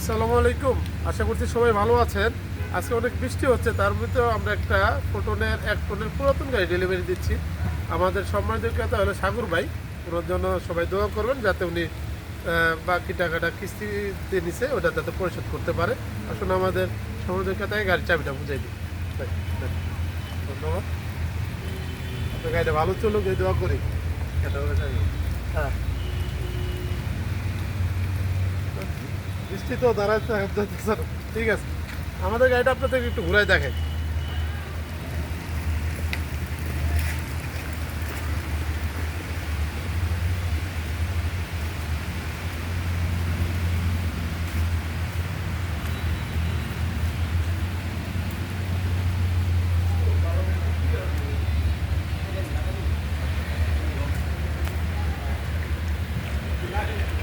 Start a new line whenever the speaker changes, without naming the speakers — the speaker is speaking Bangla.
আসসালামু আলাইকুম। আশা করছি সবাই ভালো আছেন। আজকে অনেক বৃষ্টি হচ্ছে, তার ভিতরেও আমরা একটা ফোটনের, এক টনের পুরাতন গাড়ি ডেলিভারি দিচ্ছি। আমাদের সম্মানিত ক্রেতা হলো সাগর ভাই। ওনার জন্য সবাই দোয়া করবেন যাতে উনি বাকি টাকাটা কিস্তিতে নিছে, ওটা যাতে পরিশোধ করতে পারে। আসুন আমাদের সম্মানিত ক্রেতাকে গাড়ির চাবিটা বুঝাই দিই। ধন্যবাদ। গাড়িটা ভালো চলুক, এই দোয়া করি। বৃষ্টিতেও দাঁড়াতে স্যার ঠিক আছে আমাদের গাড়িটা আপনাদের একটু ঘুরাই দেখাই Thank you.